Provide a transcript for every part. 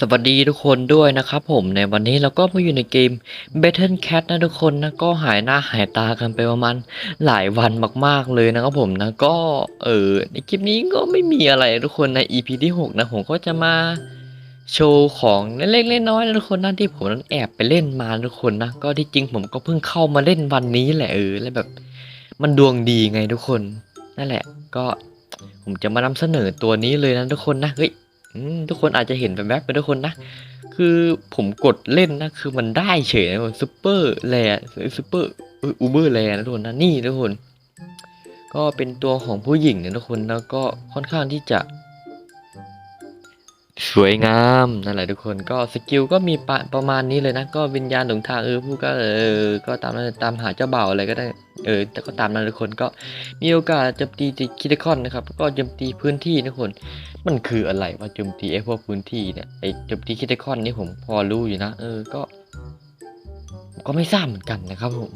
สวัสดีทุกคนด้วยนะครับผมในวันนี้เราก็มาอยู่ในเกม Battle Cat นะทุกคนนะก็หายหน้าหายตากันไปประมาณหลายวันมากๆเลยนะครับผมนะก็เออในคลิปนี้ก็ไม่มีอะไรทุกคนใน EP ที่6นะผมก็จะมาโชว์ของเล็กๆน้อยๆนะทุกคนนะที่ผมนั้นแอบไปเล่นมาทุกคนนะก็ที่จริงผมก็เพิ่งเข้ามาเล่นวันนี้แหละเออแล้วแบบมันดวงดีไงทุกคน นั่นแหละก็ผมจะมานำเสนอตัวนี้เลยนะทุกคนนะเฮ้ย อืมทุกคนอาจจะเห็นแบบแบบๆไปทุกคนนะ คือผมกดเล่นนะ คือมันได้เฉยนะทุกคนซูเปอร์แลซูเปอร์อูเบอร์แลนะทุกคนนะนี่ทุกคน ก็เป็นตัวของผู้หญิงนะทุกคนแล้วก็ค่อนข้างที่จะ สวยงามนั่นแหละทุกคนก็สกิลก็มีปะประมาณนี้เลยนะ ก็วิญญาณหลงทางเออผู้ก็เออก็ตามนั้นตามหาเจ้าเบ่าอะไรก็ได้เออแต่ก็ตามนั้นทุกคนก็มีโอกาสโจมตีคิดคอนนะครับ ก็โจมตีพื้นที่นะทุกคนมันคืออะไรว่าโจมตีไอ้พวกพื้นที่เนี่ยไอ้โจมตีคิดคอนนี่ผมพอรู้อยู่นะเออก็ ก็ไม่ทราบเหมือนกันนะครับผม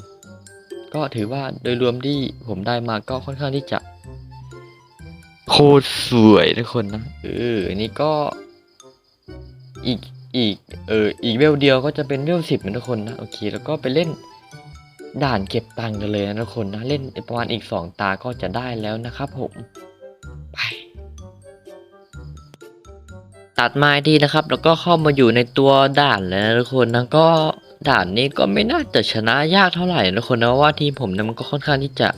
ก็ถือว่าโดยรวมที่ผมได้มาก็ค่อนข้างที่จะ โคตรสวยทุกคนนะเอออันนี้ก็ อีกอีกเอออีกเวลเดียวก็จะเป็นเวลสิบนะทุกคนนะโอเคแล้วก็ไปเล่นด่านเก็บตังค์กันเลยนะทุกคนนะเล่นประมาณอีกสองตาก็จะได้แล้วนะครับผมไปตัดไม้ดีนะครับ แล้วก็เข้ามาอยู่ในตัวด่านแล้วนะทุกคนนะก็ด่านนี้ก็ไม่น่าจะชนะยากเท่าไหร่นะทุกคนนะว่าทีมผมนะมันก็ค่อนข้างที่จะ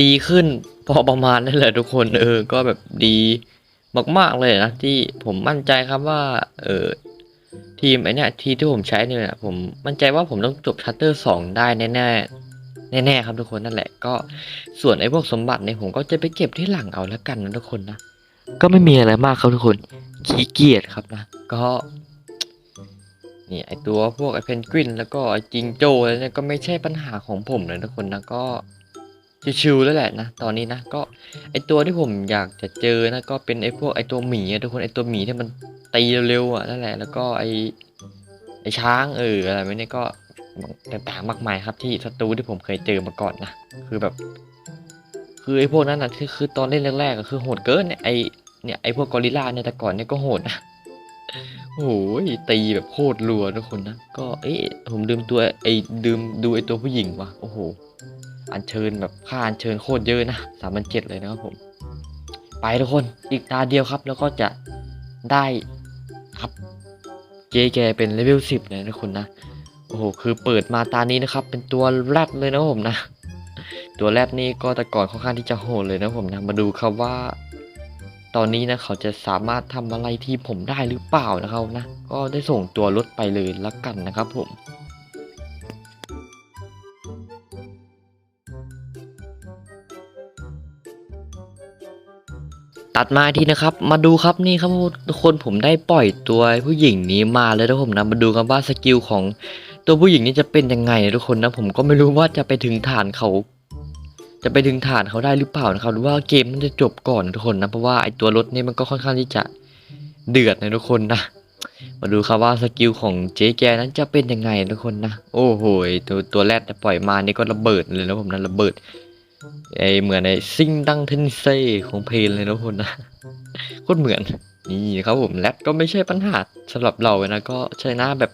ดีขึ้นพอประมาณนั่นแหละทุกคนเออก็แบบดี มากๆเลยนะที่ผมมั่นใจครับว่า เออทีมไอเนี้ยทีที่ผมใช้เนี่ยผมมั่นใจว่าผมต้องจบชัตเตอร์สองได้แน่ๆแน่ๆครับทุกคนนั่นแหละก็ส่วนไอ้พวกสมบัติเนี่ยผมก็จะไปเก็บที่หลังเอาแล้วกันนะทุกคนนะก็ไม่มีอะไรมากครับทุกคนขี้เกียจครับนะ ก็นี่ไอตัวพวกไอเพนกวินแล้วก็ไอจิงโจ้เนี่ยก็ไม่ใช่ปัญหาของผมเลยทุกคนนะก็ ชิวๆแล้วแหละนะ ตอนนี้นะก็ไอตัวที่ผมอยากจะเจอนะก็เป็นไอพวกไอตัวหมีทุกคนไอตัวหมีที่มันตีเร็วๆอะนั่นแหละแล้วก็ไอไอช้างเอออะไรไม่นี่ก็ต่างๆมากมายครับที่ศัตรูที่ผมเคยเจอมาก่อนนะคือแบบ คือไอพวกนั้นนะคือคือตอนเล่นแรกๆอะคือโหดเกินเนี่ยไอเนี่ยไอพวกกอริลลาเนี่ยแต่ก่อนเนี่ยก็โหดนะโอ้ยตีแบบโคตรรัวทุกคนนะก็เอ๊ะผมลืมตัวไอ้ลืมดูไอ้ตัวผู้หญิงว่ะโอ้โห อัญเชิญแบบค่าอัญเชิญโคตรเยอะนะสามพันเจ็ดเลยนะครับผม ไปทุกคนอีกตาเดียวครับ แล้วก็จะได้ครับเจแกเป็นเลเวลสิบเลยนะทุกคนะโอ้โหคือเปิดมาตานี้นะครับ เป็นตัวแรดเลยนะผมนะ ตัวแรดนี่ก็แต่ก่อนค่อนข้างที่จะโหดเลยนะผมนะมาดูครับว่า ตอนนี้นะเขาจะสามารถทำอะไรที่ผมได้หรือเปล่านะครับนะ ก็ได้ส่งตัวรถไปเลยละกันนะครับผม ตัดมาทีนะครับ มาดูครับนี่ครับทุกคนผมได้ปล่อยตัวผู้หญิงนี้มาแล้วนะผมนะมาดูกันว่าสกิลของตัวผู้หญิงนี้จะเป็นยังไงนะทุกคนนะผมก็ไม่รู้ว่าจะไปถึงฐานเขา จะไปถึงฐานเขาได้หรือเปล่านะครับหรือว่าเกมมันจะจบก่อนนะทุกคนนะเพราะว่าไอตัวรถนี่มันก็ค่อนข้างที่จะเดือดนะทุกคนนะมาดูครับว่าสกิลของเจ๊แกนั้นจะเป็นยังไงนะทุกคนนะ โอ้โหตัวตัวแรกปล่อยมานี่ก็ระเบิดเลยนะผมนะระเบิด ไอเหมือนไอซิงดังเทนเซ่ของเพลนเลยนะทุกคนนะโคตรเหมือน นี่ครับผมแรดก็ไม่ใช่ปัญหาสำหรับเรานะก็ใช้หน้าแบบ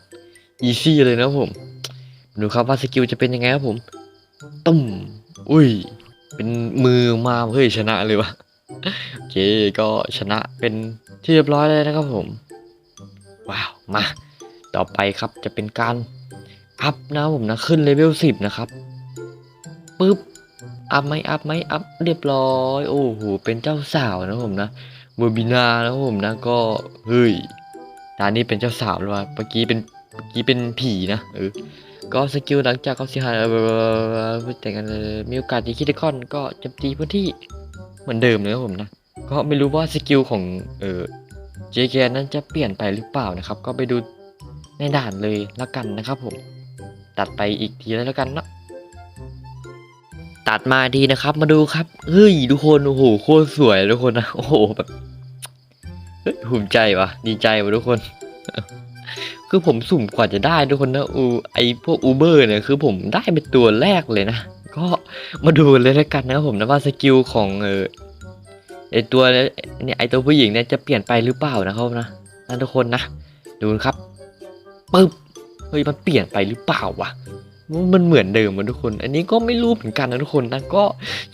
อีซี่เลยนะผมดูครับว่าสกิลจะเป็นยังไงครับผมตุ้มอุ้ย เป็นมือมาเฮ้ยชนะเลยวะโอเคก็ชนะเป็นที่เรียบร้อยเลยนะครับผม ว้าวมาต่อไปครับจะเป็นการอัพนะผมนะขึ้นเลเวลสิบนะครับปึ๊บ อัพไหมอัพไหมอัพเรียบร้อย โอ้โห เป็นเจ้าสาวนะผมนะเบอร์บินานะผมนะก็เฮ้ยตอนนี้เป็นเจ้าสาวแล้ววะเมื่อกี้เป็นเมื่อกี้เป็นผีนะเออก็สกิลหลังจากเขาเสียหายแต่งกันมีโอกาสที่คิดได้คอนก็จมตีพื้นที่เหมือนเดิมเลยครับผมนะ ก็ไม่รู้ว่าสกิลของเออ JK นั้นจะเปลี่ยนไปหรือเปล่านะครับ ก็ไปดูในด่านเลยละกันนะครับผม ตัดไปอีกทีแล้วกันเนาะ ตัดมาดีนะครับ มาดูครับ เฮ้ยทุกคนโอ้โหโคตรสวยทุกคนนะโอ้โหแบบเฮ้ยภูมิใจวะดีใจวะทุกคน คือผมสุ่มกว่าจะได้ทุกคนนะอูไอพวกอูเบอร์เนี่ยคือผมได้เป็นตัวแรกเลยนะ ก็มาดูเลยแล้วกันนะผมนะว่าสกิลของเออไอตัวเนี่ยไอตัวผู้หญิงเนี่ยจะเปลี่ยนไปหรือเปล่านะครับนะนะทุกคนนะ ดูนะครับปึ๊บเฮ้ยมันเปลี่ยนไปหรือเปล่าวะ มันเหมือนเดิมมันทุกคน อันนี้ก็ไม่รู้เหมือนกันนะทุกคนนะก็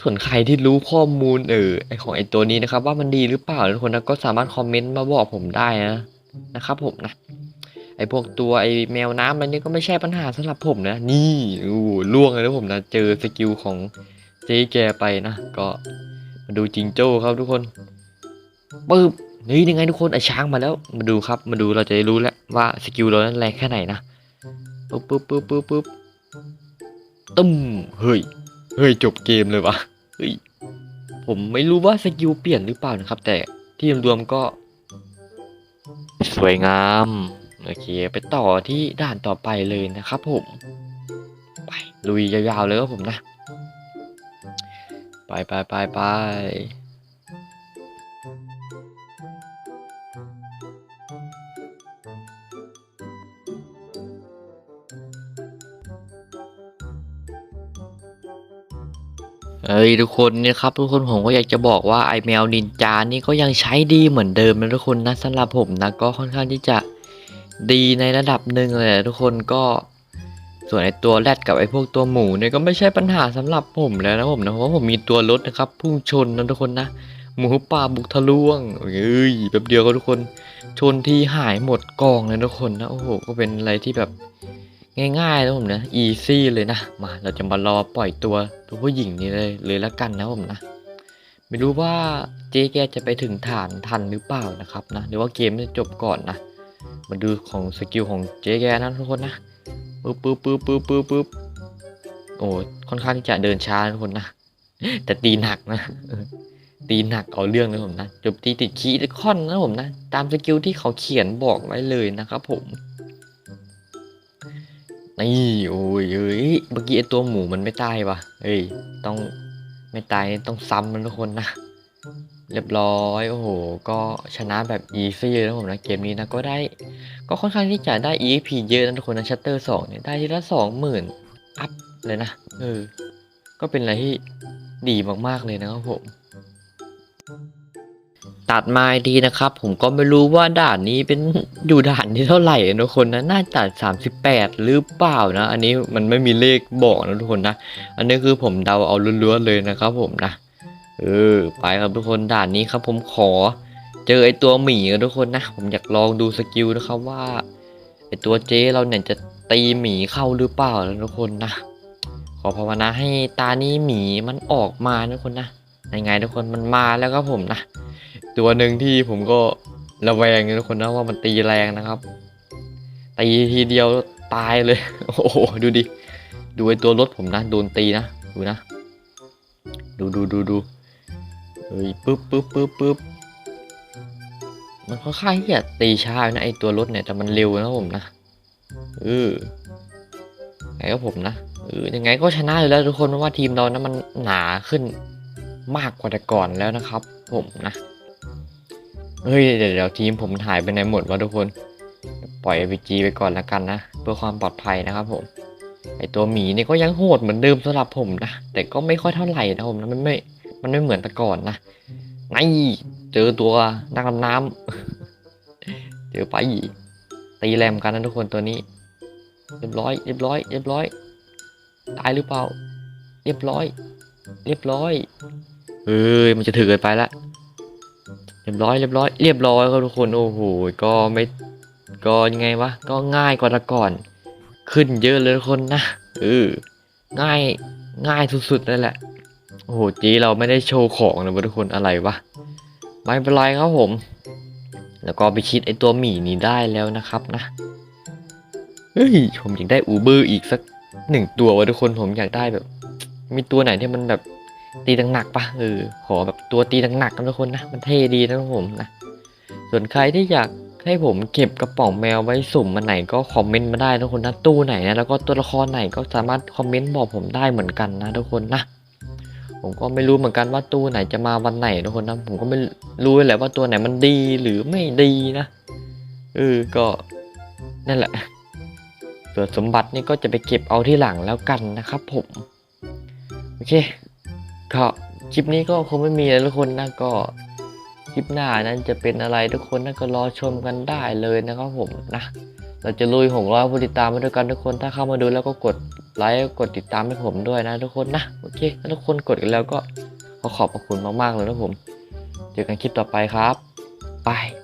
ส่วนใครที่รู้ข้อมูลเออไอของไอตัวนี้นะครับ ว่ามันดีหรือเปล่านะทุกคนนะก็สามารถคอมเมนต์มาบอกผมได้นะนะครับ ผมนะไอพวกตัวไอแมวน้ำอะไรนี่ก็ไม่ใช่ปัญหาสำหรับผมนะ นี่โอ้โหล่วงเลยนะผมนะเจอสกิลของเจ๊แกไปนะก็มาดูจิงโจ้ครับทุกคนปึ๊บนี่ยังไงทุกคนไอช้างมาแล้ว มาดูครับ มาดูเราจะได้รู้แล้วว่าสกิลเรานั้นแรงแค่ไหนนะปึ๊บปึ๊บปึ๊บปึ๊บปึ๊บ ตึ้มเฮ้ย เฮ้ยจบเกมเลยวะเฮ้ย ผมไม่รู้ว่าสกิลเปลี่ยนหรือเปล่านะครับ แต่ที่รวมๆก็ สวยงาม โอเค ไปต่อที่ด่านต่อไปเลยนะครับผม ไปลุยยาวๆเลยครับผมนะ ไปไปไปไป เอ้ยทุกคนเนี่ยครับทุกคนผมก็อยากจะบอกว่าไอแมวนินจานี่ก็ยังใช้ดีเหมือนเดิมนะทุกคนนะสำหรับผมนะก็ค่อนข้างที่จะดีในระดับหนึ่งเลยอะทุกคนก็ส่วนไอตัวแรดกับไอพวกตัวหมูเนี่ยก็ไม่ใช่ปัญหาสำหรับผมแล้วนะผมนะเพราะผมมีตัวรถนะครับพุ่งชนนะทุกคนนะหมูป่าบุกทะลวงเอ้ยแป๊บเดียวก็ทุกคนชนที่หายหมดกองเลยทุกคนนะโอ้โหก็เป็นอะไรที่แบบ ง่ายๆนะผมนะอีซี่เลยนะมาเราจะมารอปล่อยตัวตัวผู้หญิงนี่เลยเลยละกันนะผมนะ ไม่รู้ว่าเจ๊แกจะไปถึงฐานทันหรือเปล่านะครับนะหรือว่าเกมจะจบก่อนนะ มาดูของสกิลของเจ๊แกนะทุกคนนะปึ๊บปึ๊บปึ๊บปึ๊บปึ๊บปึ๊บโอ้ค่อนข้างที่จะเดินช้าทุกคนนะแต่ตีหนักนะตีหนักเอาเรื่องนะผมนะจบตีติดคีย์คอนนะผมนะ ตามสกิลที่เขาเขียนบอกไว้เลยนะครับผม นี่โอ้ยเอ้ยเมื่อกี้ไอตัวหมูมันไม่ตายวะเอ้ยต้องไม่ตายต้องซ้ำมันทุกคนนะ เรียบร้อยโอ้โห ก็ชนะแบบอีซี่เลยนะผมนะเกมนี้นะก็ได้ ก็ค่อนข้างที่จะได้ EP เยอะนะทุกคนนะชัตเตอร์สองเนี่ยได้ทีละสองหมื่นอัพเลยนะเออก็เป็นอะไรที่ดีมากๆเลยนะครับผม ตัดมาอีกทีนะครับ ผมก็ไม่รู้ว่าด่านนี้เป็นอยู่ด่านที่เท่าไหร่นะทุกคนนะน่าจะ38 หรือเปล่านะ อันนี้มันไม่มีเลขบอกนะทุกคนนะ อันนี้คือผมเดาเอาล้วนๆเลยนะครับ ผมนะเออไปครับทุกคนด่านนี้ครับ ผมขอ เจอไอตัวหมีกันทุกคนนะ ผมอยากลองดูสกิลนะครับว่าไอตัวเจ๊เราเนี่ยจะตีหมีเข้าหรือเปล่านะทุกคนนะขอภาวนาให้ตานี้หมีมันออกมานะทุกคนนะยังไงทุกคนมันมาแล้วครับผมนะ ตัวหนึ่งที่ผมก็ระแวงนะทุกคนนะว่ามันตีแรงนะครับตีทีเดียวตายเลย โอ้โหดูดิดูไอตัวรถผมนะโดนตีนะดูนะ ดูดูดูดูเฮ้ยปึ๊บปึ๊บปึ๊บปึ๊บมันค่อนข้างที่จะตีช้านะไอตัวรถเนี่ยแต่มันเร็วนะผมนะเออไงก็ผมนะเออยังไงก็ชนะอยู่แล้วทุกคนเพราะว่าทีมเรานะมันหนาขึ้นมากกว่าแต่ก่อนแล้วนะครับ ผมนะ เฮ้ยเดี๋ยวเดี๋ยวทีมผมหายไปไหนหมดวะทุกคน ปล่อย RPG ไปก่อนละกันนะ เพื่อความปลอดภัยนะครับผม ไอตัวหมีเนี่ยก็ยังโหดเหมือนเดิมสำหรับผมนะ แต่ก็ไม่ค่อยเท่าไหร่นะผมนะมันไม่ มันไม่เหมือนแต่ก่อนนะไงเจอตัวนักดำน้ำเจอไปตีแรมกันนะทุกคนตัวนี้ เรียบร้อย เรียบร้อย เรียบร้อยตายหรือเปล่า เรียบร้อย เรียบร้อยเฮ้ยมันจะถือเกินไปละ รียบร้อยเรียบร้อยเรียบร้อยครับทุกคนโอ้โหก็ไม่ก็ยังไงวะก็ง่ายกว่าแต่ก่อน ขึ้นเยอะเลยทุกคนนะเออง่ายง่ายสุดๆเลยแหละโอ้โหจีเราไม่ได้โชว์ของนะทุกคนอะไรวะไม่เป็นไรครับผม แล้วก็ไปคิดไอตัวหมีนี้ได้แล้วนะครับนะเฮ้ยผมอยากได้อูเบอร์อีกสักหนึ่งตัววะทุกคนผมอยากได้แบบ มีตัวไหนที่มันแบบ ตีหนักๆปะเออขอแบบตัวตีหนักๆกันทุกคนนะ มันเท่ดีนะผมนะ ส่วนใครที่อยากให้ผมเก็บกระป๋องแมวไว้สุ่มมันไหนก็คอมเมนต์มาได้ทุกคนนะตู้ไหนนะแล้วก็ตัวละครไหนก็สามารถคอมเมนต์บอกผมได้เหมือนกันนะทุกคนนะผมก็ไม่รู้เหมือนกันว่าตู้ไหนจะมาวันไหนทุกคนนะผมก็ไม่รู้เลยแหละว่าตัวไหนมันดีหรือไม่ดีนะเออก็นั่นแหละส่วนสมบัตินี่ก็จะไปเก็บเอาที่หลังแล้วกันนะครับผม โอเค ก็คลิปนี้ก็คงไม่มีแล้วทุกคนนะก็คลิปหน้านั้นจะเป็นอะไรทุกคนนะก็รอชมกันได้เลยนะครับผมนะ เราจะลุยหงร้อยผู้ติดตามมาด้วยกันทุกคนถ้าเข้ามาดูแล้วก็กดไลค์กดติดตามให้ผมด้วยนะทุกคนนะโอเคถ้าทุกคนกดกันแล้วก็ขอขอบพระคุณมากๆเลยนะผม เจอกันคลิปต่อไปครับ บาย